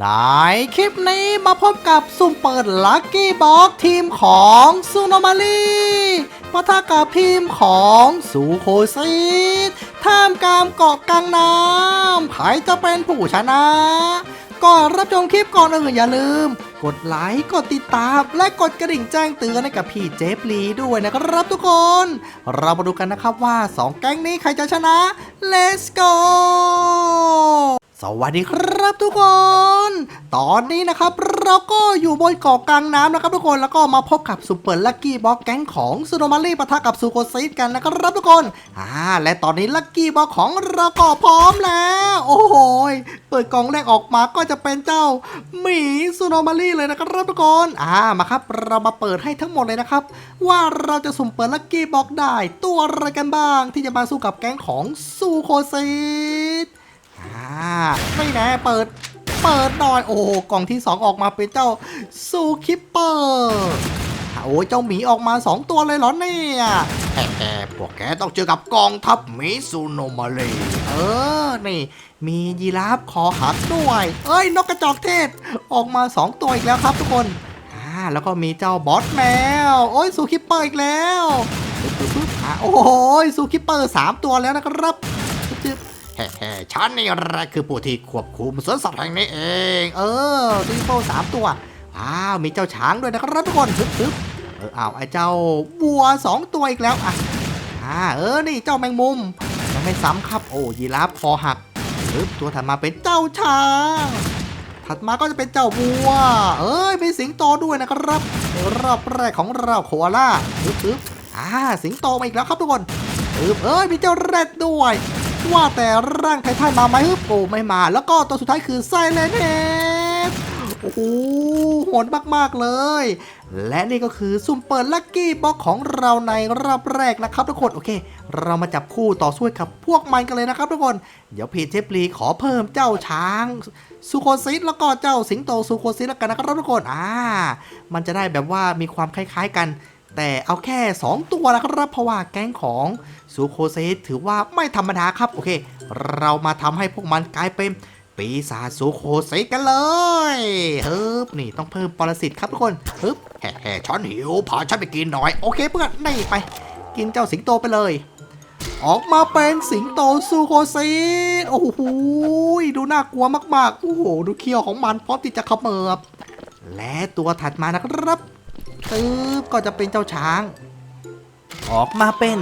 ในคลิปนี้มาพบกับสุ่มเปิดลัคกี้บ็อกทีมของซูโนมารีปะทะกับทีมของซูโคซีดท่ามกลางเกาะกลางน้ำใครจะเป็นผู้ชนะ ก่อนรับชมคลิปก่อนอื่นอย่าลืม กดไลค์ กดติดตาม และกดกระดิ่งแจ้งเตือนให้กับพี่เจฟลีด้วยนะครับทุกคน เรามาดูกันนะครับว่า 2 แก๊งนี้ใครจะชนะ Let's go สวัสดีครับทุกคน ตอนนี้นะครับเราก็อยู่บนเกาะกลางน้ำนะครับทุกคน แล้วก็มาพบกับซูเปอร์ลัคกี้บ็อกแก๊งของซูโนมารีปะทะกับซูโคซีดกันนะครับทุกคน อ่า และตอนนี้ลัคกี้บ็อกของเราก็พร้อมแล้ว โอ้โห เปิดกล่องแรกออกมาก็จะเป็นเจ้าหมีซูโนมารีเลยนะครับทุกคน อ่า มาครับ เรามาเปิดให้ทั้งหมดเลยนะครับ ว่าเราจะสุ่มเปิดลัคกี้บ็อกได้ ตัวอะไรกันบ้างที่จะมาสู้กับแก๊งของซูโคซีด อ่าไม่แน่เปิด เปิดหน่อย โอ้กล่องที่ 2 ออกมาเป็นเจ้าซูคิปเปอร์โอ้ยเจ้าหมีออกมา 2 ตัวเลยเหรอเนี่ยแฮ่พวกแกต้องเจอกับกองทัพหมีซูโนมาเลเออ นี่ มียีราฟคอหักด้วย เอ้ย นกกระจอกเทศ ออกมา 2 ตัวอีกแล้วครับทุกคนอ่าแล้วก็มีเจ้าบอสแมว โอ้ยซูคิปเปอร์อีกแล้ว โอ้โหซูคิปเปอร์สามตัวแล้วนะครับปึ๊บ แฮ่ๆฉันนี่แหละคือผู้ที่ควบคุมสวนสัตว์แห่งนี้เอง เออดิโป้สามตัวอ้าวมีเจ้าช้างด้วยนะครับทุกคนฮึบฮึบเอออ้าวไอ้เจ้าวัวสองตัวอีกแล้วอะอ่าเออนี่เจ้าแมงมุมยังไม่ซ้ำครับโอ้ยีราฟคอหักฮึบตัวถัดมาเป็นเจ้าช้างถัดมาก็จะเป็นเจ้าวัว เอ้ยมีสิงโตด้วยนะครับรอบแรกของเราโคอาล่าฮึบฮึบอ่าสิงโตมาอีกแล้วครับทุกคนฮึบเอ้ยมีเจ้าแรดด้วย ว่าแต่ร่างไททันมาไหมฮึบโอ้ไม่มา แล้วก็ตัวสุดท้ายคือไซเลนเฮดโอ้โหโหดมากๆเลย และนี่ก็คือซุ่มเปิดลัคกี้บ็อกของเราในรอบแรกนะครับทุกคนโอเค เรามาจับคู่ต่อสู้กับพวกมันกันเลยนะครับทุกคน เดี๋ยวพีเจฟลีขอเพิ่มเจ้าช้างซูโคซิสแล้วก็เจ้าสิงโตซูโคซิสแล้วกันนะครับทุกคนอ่า มันจะได้แบบว่ามีความคล้าย ๆ กัน แต่เอาแค่ 2 ตัวนะครับเพราะว่าแก๊งของซูโคเซถือว่าไม่ธรรมดาครับ โอเค เรามาทำให้พวกมันกลายเป็นปีศาจซูโคเซกันเลยฮึบนี่ต้องเพิ่มปรสิตครับทุกคนฮึบแห่ๆฉันหิวพาฉันไปกินหน่อย โอเคเพื่อนนี่ไป กินเจ้าสิงโตไปเลย ออกมาเป็นสิงโตซูโคซีโอ้โหดูน่ากลัวมากๆ โอ้โห ดูเคี้ยวของมันพร้อมที่จะขมือบและตัวถัดมานะครับ ตึ๊บก็จะเป็นเจ้าช้าง ออกมาเป็น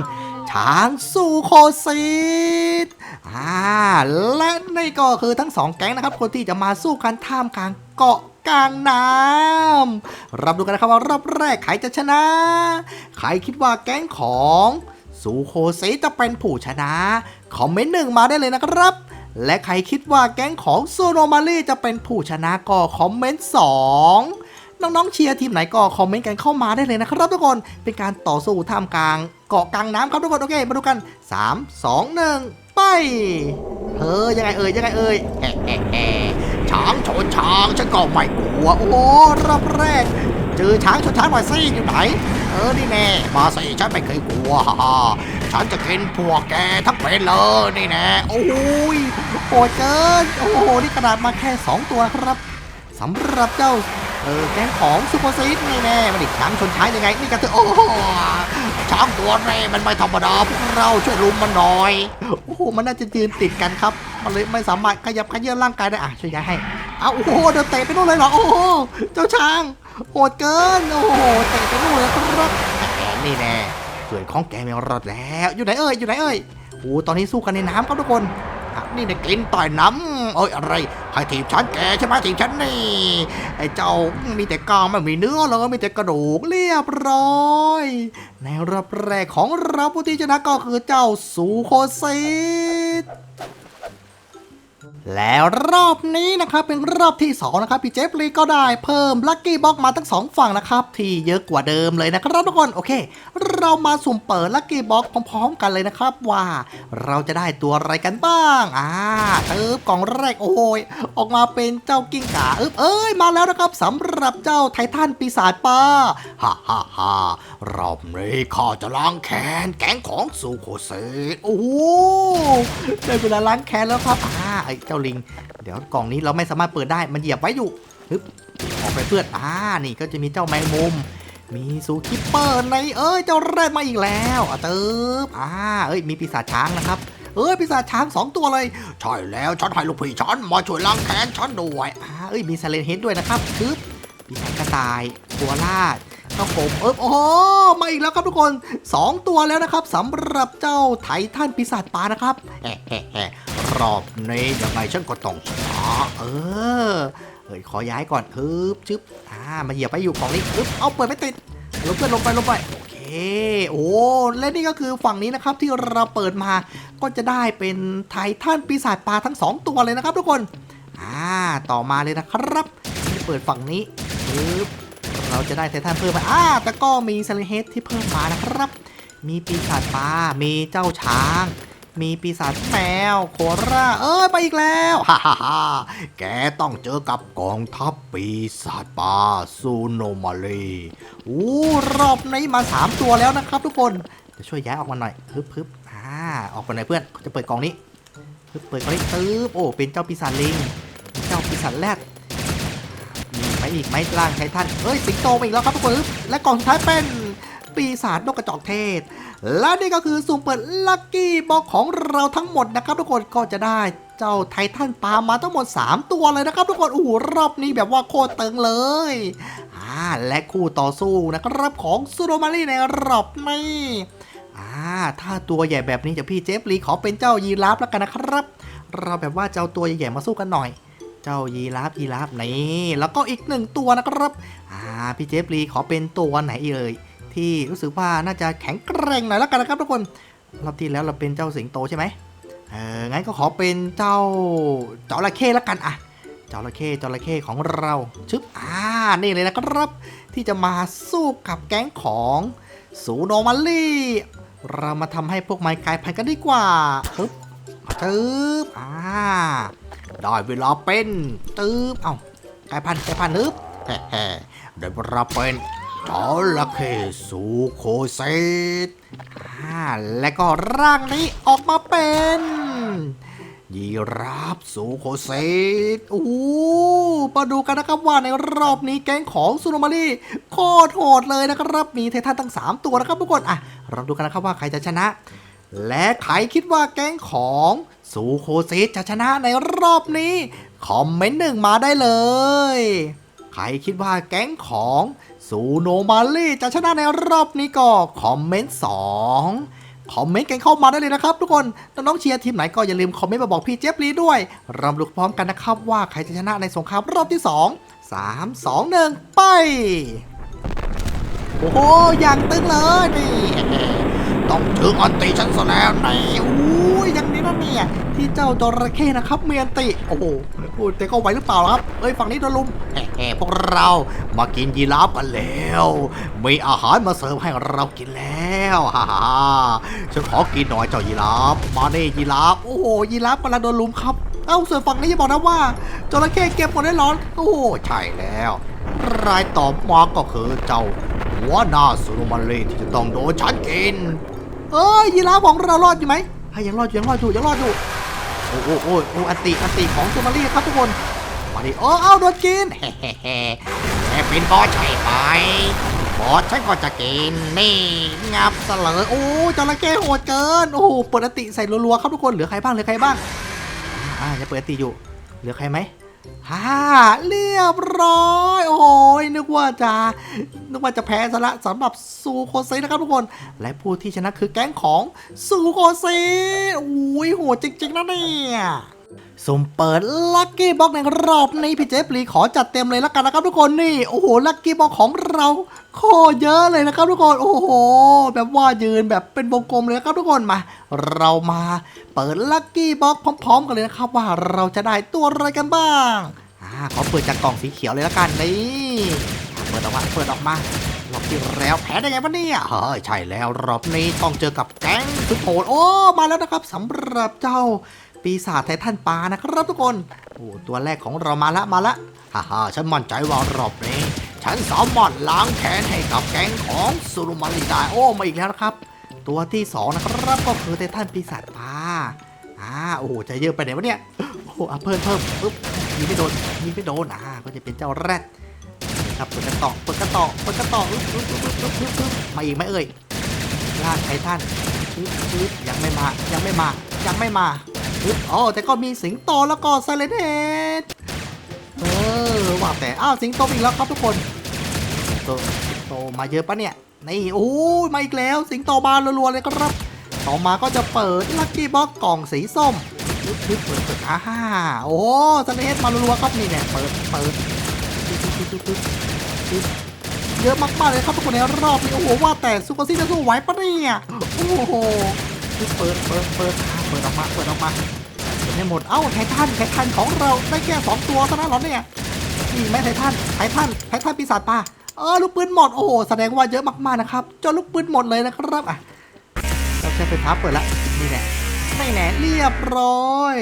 ช้างซูโคซีดอ่าและนี่ก็คือทั้งสองแก๊งนะครับ คนที่จะมาสู้กันท่ามกลางเกาะกลางน้ำรับดูกันนะครับว่ารอบแรกใครจะชนะ ใครคิดว่าแก๊งของซูโคซีดจะเป็นผู้ชนะ คอมเมนต์หนึ่งมาได้เลยนะครับและใครคิดว่าแก๊งของโซโนมารีจะเป็นผู้ชนะก็คอมเมนต์สอง น้องๆเชียร์ทีมไหนก็คอมเมนต์กันเข้ามาได้เลยนะครับทุกคนเป็นการต่อสู้ท่ามกลางเกาะกลางน้ำครับทุกคนโอเคมาดูกัน 3 2 1 ไปเฮ้ยยังไงเอ่ยยังไงเอ่ยช้างชนช้างฉันก็ไม่กลัวโอ้โหรอบแรกเจอช้างชนช้างหน่อยสิอยู่ไหน เออนี่แน่มาสิฉันไม่เคยกลัวฮ่าฮ่าฉันจะกินพวกแกทั้งเป็นเลยนี่แน่โอ้โหยโหดเกินโอ้โหนี่ขนาดมาแค่ 2 ตัวครับสำหรับเจ้า เออแกงของซูเปอร์ซีดนี่แน่มันอีกช้างชนช้างยังไง นี่กันเถอะโอ้โหช้างตัวนี้มันไม่ธรรมดาพวกเราช่วยลุมมันหน่อย โอ้โหมันน่าจะยืนติดกันครับ มันเลยไม่สามารถขยับขยื่นร่างกายได้อะช่วยย้ายให้เอาโอ้โหเดินเตะไปนู่นเลยเหรอโอ้โหเจ้าช้างโหดเกินโอ้โหเตะไปนู่นเลยครับแหมนี่แน่เพื่อนของแกไม่รอดแล้ว อยู่ไหนเอ่ยอยู่ไหนเอ่ยโอ้ตอนนี้สู้กันในน้ำครับทุกคนนี่เนี่ยกินต่อยน้ำ เอ้ยอะไรให้ทีมฉันแกใช่ไหมทีมฉันนี่ ไอ้เจ้ามีแต่กล้างไม่มีเนื้อเลยมีแต่กระดูกเรียบร้อย ในรอบแรกของเราผู้ที่ชนะก็คือเจ้าสูโคซิด แล้วรอบนี้นะครับเป็นรอบที่ 2 นะครับ พี่เจฟลีก็ได้เพิ่มลัคกี้บ็อกมาทั้งสองฝั่งนะครับ ที่เยอะกว่าเดิมเลยนะครับทุกคนโอเค เรามาสุ่มเปิดลัคกี้บ็อกพร้อมๆกันเลยนะครับ ว่าเราจะได้ตัวอะไรกันบ้างอ่าเอิบกล่องแรกโอ้ยออกมาเป็นเจ้ากิ้งก่าเอิบเอ้ยมาแล้วนะครับสำหรับเจ้าไททันปีศาจป้าฮ่าฮ่าฮ่ารอบนี้ข้าจะล้างแค้นแก๊งของซูโคเซโอ้ได้เวลาล้างแค้นแล้วครับอ่า ไอ้เจ้าลิง เดี๋ยวกล่องนี้เราไม่สามารถเปิดได้ มันเหยียบไว้อยู่ฮึบออกไปเพื่อนอ่า นี่ก็จะมีเจ้าแมงมุม มีซูคิปเปอร์ใน เอ้ย เจ้าแรดมาอีกแล้วอะเติบอ่า เอ้ย มีปีศาจช้างนะครับ เอ้ย ปีศาจช้างสองตัวเลย ใช่แล้วฉันให้ลูกพี่ฉันมาช่วยล้างแค้นฉันด้วย อ่า เอ้ย มีซาเลนเฮดด้วยนะครับคึบปีศาจกระต่ายตัวลา ดข้าวผมเอบโอ้มาอีกแล้วครับทุกคนสองตัวแล้วนะครับสำหรับเจ้าไททันปีศาจปลานะครับแฮ่แฮ่แฮ่รอบนี้ยังไงฉันก็ต้องชนะเออเอ้ยขอย้ายก่อนฮึบชึบอ่ามาเหยียบไปอยู่ของนี้ฮึบเอาเปิดไม่ติดลงไปลงไปลงไปโอเคโอ้และนี่ก็คือฝั่งนี้นะครับที่เราเปิดมาก็จะได้เป็นไททันปีศาจปลาทั้งสองตัวเลยนะครับทุกคนอ่าต่อมาเลยนะครับจะเปิดฝั่งนี้ปึ๊บ เราจะได้ไททันเพิ่มมาอ่าแต่ก็มีซเลเฮดที่เพิ่มมานะครับ มีปีศาจปลา มีเจ้าช้าง มีปีศาจแมว โคราเอ้ยมาอีกแล้วฮ่าฮ่าฮ่าแกต้องเจอกับกองทัพปีศาจปลาซูโนมาลีอู้รอบนี้มา 3 ตัวแล้วนะครับทุกคนจะช่วยย้ายออกมาหน่อยฮึบฮึบอ่าออกมาหน่อยเพื่อนจะเปิดกล่องนี้ฮึบเปิดกล่องนี้ตึ๊บโอ้เป็นเจ้าปีศาจลิงเจ้าปีศาจแรดมีไหมอีกไหมล่างไททัน เอ้ยสิงโตมาอีกแล้วครับทุกคนและกล่องสุดท้ายเป็นปีศาจนกกระจอกเทศ และนี่ก็คือสุ่มเปิดลัคกี้บ็อกของเราทั้งหมดนะครับ ทุกคนก็จะได้เจ้าไททันปลามาทั้งหมด 3 ตัวเลยนะครับ ทุกคนโอ้โหรอบนี้แบบว่าโคตรเตึงเลยอ่าและคู่ต่อสู้นะครับของซูโรมารีในรอบนี้อ่าถ้าตัวใหญ่แบบนี้จากพี่เจฟลีขอเป็นเจ้ายีราฟแล้วกันนะครับ เราแบบว่าเจะเอาตัวใหญ่ๆมาสู้กันหน่อย เจ้ายีราฟยีราฟนี่แล้วก็อีกหนึ่งตัวนะครับอ่าพี่เจฟลีขอเป็นตัวไหนเอ่ยที่รู้สึกว่าน่าจะแข็งแกร่งหน่อยแล้วกันนะครับทุกคนรอบที่แล้วเราเป็นเจ้าสิงโตใช่ไหมเอองั้นก็ขอเป็นเจ้าจระเข้แล้วกันอะจระเข้จระเข้ของเราชึบอ่านี่เลยนะครับ ที่จะมาสู้กับแก๊งของสูโนมาลี่เรามาทำให้พวกมันกลายพันธุ์กันดีกว่าปึ๊บ ตึบอ่าได้เวลาเป็นตึบเอ้ากลายพันไกลายพันธุ์นึบแฮ่ๆได้เวลาเป็นจระเข้สูโคเซตอ่าและก็ร่างนี้ออกมาเป็นยีราฟสูโคเซตโอ้โหมาดูกันนะครับว่าในรอบนี้แก๊งของซูโนมารีโคตรโหดเลยนะครับ มีไททันทั้ง 3 ตัวนะครับทุกคน อะเราดูกันนะครับว่าใครจะชนะ และใครคิดว่าแก๊งของซูโคเซตจะชนะในรอบนี้ คอมเมนต์หนึ่งมาได้เลย ใครคิดว่าแก๊งของซูโนมาลี่จะชนะในรอบนี้ก็คอมเมนต์2คอมเมนต์กันเข้ามาได้เลยนะครับทุกคนน้องๆเชียร์ทีมไหนก็อย่าลืมคอมเมนต์มาบอกพี่เจฟลีด้วยรามาดูพร้อมกันนะครับว่าใครจะชนะในสงครามรอบที่ 2 3 2 1 ไป โอ้โหอย่างตึงเลยนี่ ต้องถึงอันติฉันซะแล้วนี่อุ้ยอย่างนี้นะเนี่ยที่เจ้าจระเข้นะครับเมียนติ โอ้โหพูดแต่ก็ไหวหรือเปล่าครับเอ้ยฝั่งนี้โดนลุมแห่พวกเรามากินยีราฟกันแล้วมีอาหารมาเสิร์ฟให้เรากินแล้วฮ่าฮ่าฉันขอกินหน่อยเจ้ายีราฟมาเน่ยีราฟโอ้โหยีราฟกำลังโดนลุมครับเอ้าส่วนฝั่งนี้จะบอกนะว่าจระเข้เก็บหมดได้ร้อนโอ้ใช่แล้ว รายต่อมาก็คือเจ้าหัวหน้าสุรุมาลีที่จะต้องโดนฉันกิน เอ้ยยีราฟของเรารอดอยู่ไหมให้ยังรอดอยู่ยังรอดอยู่ยังรอดอยู่โอ้โอ้โอ้โอ้อันติอันติของสุรุมาลีครับทุกคนมาดิโอ้เอาโดนกินแฮ่แฮ่แฮ่แกเป็นบอสใช่ไหมบอสฉันก็จะกินนี่งับเสลอโอ้จระเข้โหดเกินโอ้โหเปิดอันติใส่รัวๆครับทุกคนเหลือใครบ้างเหลือใครบ้างอ่าจะเปิดอันติอยู่ เหลือใครไหม ฮ่าเรียบร้อย โอ้ยนึกว่าจะนึกว่าจะแพ้ซะละสำหรับซูโคเซนะครับทุกคน และผู้ที่ชนะคือแก๊งของซูโคเซอุ้ยโหดจริงๆนะเนี่ย สุ่มเปิดลัคกี้บ็อกในรอบนี้พี่เจฟลีขอจัดเต็มเลยล้วกันนะครับทุกคนนี่โอ้โหลัคกี้บ็อกของเราโคตรเยอะเลยนะครับทุกคนโอ้โห แบบว่ายืนแบบเป็นวงกลมเลยนะครับทุกคนมา เรามาเปิดลัคกี้บ็อกพร้อม ๆ กันเลยนะครับว่าเราจะได้ตัวอะไรกันบ้างอ่าขอเปิดจากกล่องสีเขียวเลยล้วกันนี่เปิดออกมาเปิดออกมารอบที่แล้วแพ้ได้ไงวะเนี่ยเฮ้ยใช่แล้วรอบนี้ต้องเจอกับแก๊งสุดโหดโอ้มาแล้วนะครับสำหรับเจ้า ปีศาจไททันปลานะครับทุกคน โอ้ตัวแรกของเรามาละมาละฮ่าฮ่าฉันมั่นใจว่ารอบนี้ ฉันสามารถล้างแค้นให้กับแก๊งของสุรุมาลีได้โอ้มาอีกแล้วนะครับ ตัวที่สองนะครับก็คือไททันปีศาจปลาอ่าโอ้โหใจเยอะไปไหนวะเนี่ยโอะเพิ่มเพิ่มปึ๊บยิงไม่โดนยิงไม่โดนอ่าก็จะเป็นเจ้าแรดครับเปิดกระต่อเปิดกระต่อเปิดกระต่อปึ๊บปึ๊บปึ๊บปึ๊บปึ๊บมาอีกไหมเอ่ยลากไททันปึ๊บปึ๊บยังไม่มายังไม่มายังไม่มา อ๋อแต่ก็มีสิงโตแล้วก็ไซเลนเฮดเออว่าแต่อ้าวสิงโตอีกแล้วครับทุกคนสิงโตสิงโตมาเยอะปะเนี่ยนี่โอ้ยมาอีกแล้วสิงโตมารัวๆเลยครับต่อมาก็จะเปิดลัคกี้บ็อกกล่องสีส้มปึ๊บปึ๊บเปิดเปิดอ่าฮ่าโอ้สเลสมารัวๆครับนี่เนี่ยเปิดเปิดเยอะมากๆเลยครับทุกคนในรอบนี้โอ้โหว่าแต่ซูเปอร์ซีจะสู้ไหวปะเนี่ยโอ้โห เปิดเปิดเปิดอ่าเปิดออกมาเปิดออกมาเปิดให้หมดเอ้าไททันไททันของเราได้แค่สองตัวเท่านั้นหรอเนี่ยนี่ไหมไททันไททันไททันปีศาจป่าเออลูกปืนหมดโอ้แสดงว่าเยอะมากๆนะครับจนลูกปืนหมดเลยนะครับอะเราใช้ไฟฟ้าเปิดละนี่แหละไม่แหน่เรียบร้อย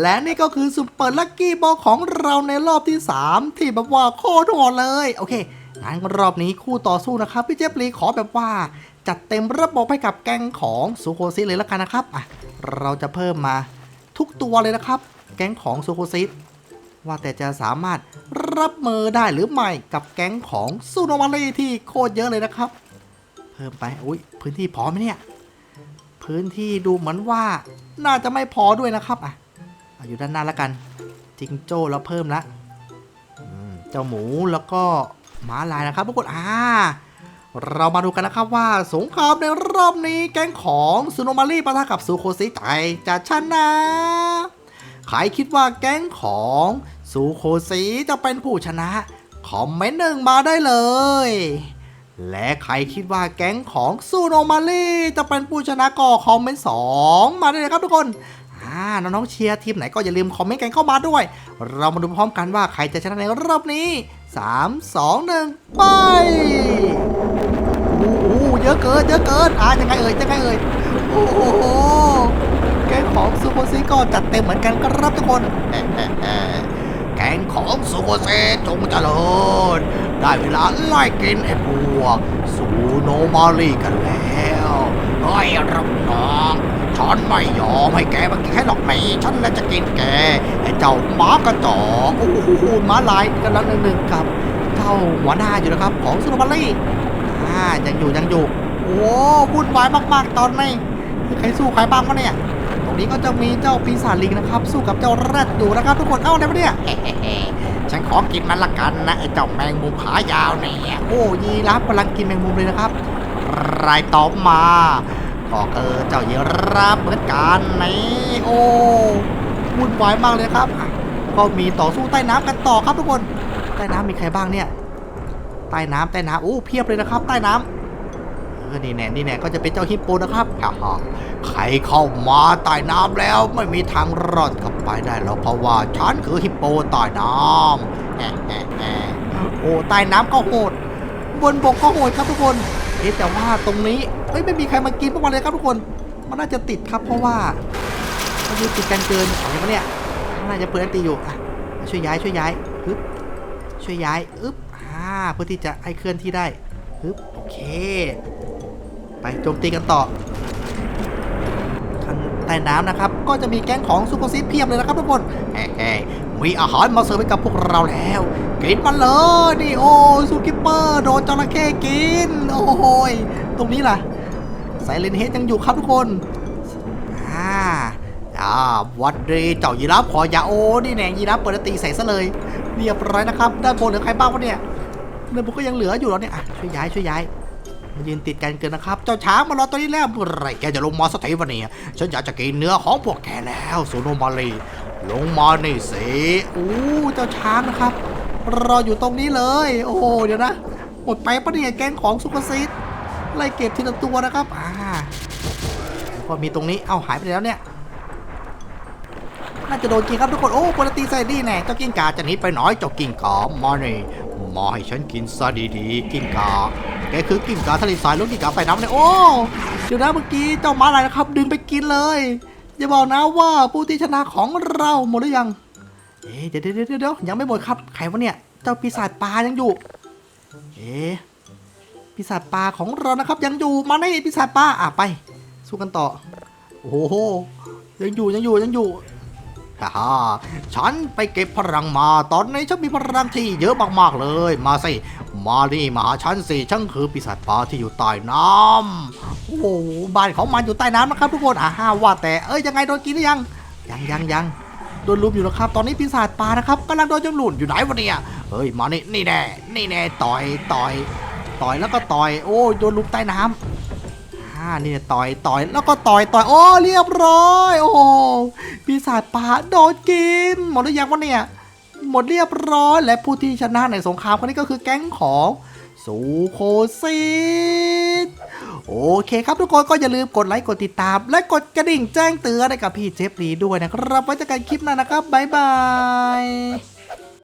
และนี่ก็คือซุปเปอร์ลัคกี้บอลของเราในรอบที่ 3 ที่แบบว่าโคตรโหดเลย โอเคงั้นรอบนี้คู่ต่อสู้นะครับ พี่เจฟลีขอแบบว่า จัดเต็มระบบให้กับแก๊งของซูโคซิเลยละกันนะครับอะเราจะเพิ่มมาทุกตัวเลยนะครับ แก๊งของซูโคซิว่าแต่จะสามารถรับมือได้หรือไม่กับแก๊งของซูโนมารีที่โคตรเยอะเลยนะครับ เพิ่มไปอุ้ยพื้นที่พอไหมเนี่ย พื้นที่ดูเหมือนว่าน่าจะไม่พอด้วยนะครับอะอยู่ด้านหน้าแล้วกัน จิงโจ้แล้วเพิ่มละเจ้าหมูแล้วก็ม้าลายนะครับทุกคนอ่า เรามาดูกันนะครับว่าสงครามในรอบนี้แก๊งของซูโนมารีปะทะกับซูโคซิไตจะชนะ ใครคิดว่าแก๊งของซูโคซีจะเป็นผู้ชนะ คอมเมนต์หนึ่งมาได้เลย และใครคิดว่าแก๊งของซูโนมารีจะเป็นผู้ชนะก็คอมเมนต์สองมาได้เลยครับทุกคนอ่าน้องๆเชียร์ทีมไหนก็อย่าลืมคอมเมนต์กันเข้ามาด้วย เรามาดูพร้อมกันว่าใครจะชนะในรอบนี้ 3 2 1 ไป อ้โหเยอะเกิน เยอะเกิน อ่ายังไงเอ่ย ยังไงเอ่ย โอ้โห แกงของซูโคซีก็จัดเต็มเหมือนกันครับทุกคน แกงของซูโคเซจงเจริญ ได้เวลาไล่กินไอ้พวกซูโนมารีกันแล้วไอ้รับน้องฉันไม่ยอมให้แกมากินแค่หรอกไม่ฉันแล้วจะกินแกไอ้เจ้าหมากระจอกโอ้โหหมาลายกำลังหนึ่งๆกับเจ้าหัวหน้าอยู่นะครับของซูโนมารี อ่ายังอยู่ยังอยู่โอ้วุ่นวายมากๆตอนนี้คือใครสู้ใครบ้างวะเนี่ย ตรงนี้ก็จะมีเจ้าปีศาจลิงนะครับ สู้กับเจ้าแรดอยู่นะครับทุกคนเอ้าอะไรวะเนี่ยฉันขอกินมันละกันนะไอ้เจ้าแมงมุมขายาวเนี่ยโอ้ยีราฟกำลังกินแมงมุมเลยนะครับ รายตอบมาก็เออเจ้ายีราฟเหมือนกันนี่โอ้วุ่นวายมากเลยครับอะก็มีต่อสู้ใต้น้ำกันต่อครับทุกคน ใต้น้ำมีใครบ้างเนี่ย ใต้น้ำใต้น้ำโอ้เพียบเลยนะครับ ใต้น้ำเออนี่แน่นี่แน่ก็จะเป็นเจ้าฮิปโปนะครับฮ่าฮ่าใครเข้ามาใต้น้ำแล้วไม่มีทางรอดกลับไปได้หรอกเพราะว่าฉันคือฮิปโปใต้น้ำแอะแอะแอะโอ้ใต้น้ำก็โหด บนบกก็โหดครับทุกคนเอ๊ะแต่ว่าตรงนี้เอ้ยไม่มีใครมากินพวกมันเลยครับทุกคน มันน่าจะติดครับเพราะว่ามันยู่ติดกันเกินอะไรวะเนี่ยมันน่าจะเปิดอันตีอยู่อะช่วยย้ายช่วยย้ายฮึบช่วยย้ายอึ๊บ เพื่อที่จะให้เคลื่อนที่ได้ฮึบโอเค ไปโจมตีกันต่อข้างใต้น้ำนะครับ ก็จะมีแก๊งของซูเปอร์ซิเพียบเลยนะครับทุกคนเฮ้ๆมีอาหารมาเสิร์ฟให้กับพวกเราแล้วกินมันเลยนี่โอ้ซูกิปเปอร์โดนจระเข้กิน โอ้โหยตรงนี้ล่ะไซเลนเฮดยังอยู่ครับทุกคนอ่าอ่าวัดดีเจ้ายีราฟขอยาโอนี่แน่ยีราฟเปิดตีใส่ซะเลยเรียบร้อยนะครับด้านบนเหลือใครบ้างวะเนี่ย ด้านบนก็ยังเหลืออยู่แล้วเนี่ยช่วยย้ายช่วยย้ายมายืนติดกันเกินนะครับ เจ้าช้างมารอตัวนี้แล้วเมื่อไรแกจะลงมาสักทีวะเนี่ยฉันอยากจะกินเนื้อของพวกแกแล้วโซโนมาลีลงมานี่สิอู้เจ้าช้างนะครับ รออยู่ตรงนี้เลย โอ้เดี๋ยวนะหมดไปปะเนี่ยแกงของซุปเปอร์ซีดไล่เก็บทีละตัวนะครับ อ่าแล้วก็มีตรงนี้ เอ้าหายไปแล้วเนี่ย น่าจะโดนกินครับทุกคน โอ้ปกติใส่ดีแน่ เจ้ากิ้งกาจะหนีไปหน้อยเจ้ากิ้งกามานี่ มาให้ฉันกินซะดีๆ กิ้งกาแกคือกิ้งกาทะเลทรายลูกกิ้งกาใต้น้ำเลยโอ้เดี๋ยวนะเมื่อกี้เจ้าม้าลายนะครับ ดึงไปกินเลยอย่าบอกนะว่าผู้ที่ชนะของเราหมดหรือยังเอ๊ะเดี๋ยวเดี๋ยวเดี๋ยวเดี๋ยวยังไม่หมดครับใครวะเนี่ยเจ้าปีศาจปลายังอยู่เอ๊ะปีศาจปลาของเรานะครับ ยังอยู่มาในปีศาจปลาอะไป สู้กันต่อ โอ้โหยังอยู่ยังอยู่ยังอยู่ ฮ่าฮ่าฉันไปเก็บพลังมา ตอนนี้ฉันมีพลังที่เยอะมากๆเลย มาสิ มานี่มาหาฉันสิฉันคือปีศาจปลาที่อยู่ใต้น้ำโอ้โหบ้านของมันอยู่ใต้น้ำนะครับทุกคนอ่าฮ่าว่าแต่เอ้ยยังไงโดนกินหรือยัง ยังยังยังโดนลุมอยู่แล้วครับ ตอนนี้ปีศาจปลานะครับกำลังโดนจมหลุนอยู่ไหนวะเนี่ยเฮ้ยมานี่นี่แน่นี่แน่ต่อยต่อย ต่อยแล้วก็ต่อย โอ้ยโดนลุมใต้น้ำ อ่านี่ต่อยต่อยแล้วก็ต่อยต่อยโอ้เรียบร้อย โอ้ปีศาจปลาโดนกิน หมดหรือยังวะเนี่ยหมดเรียบร้อยและผู้ที่ชนะในสงครามครั้งนี้ก็คือแก๊งของซูโคซิตโอเคครับทุกคนก็อย่าลืมกดไลค์กดติดตาม และกดกระดิ่งแจ้งเตือนให้กับพี่เจฟรีด้วยนะครับ ไว้เจอกันคลิปหน้านะครับ บ๊ายบาย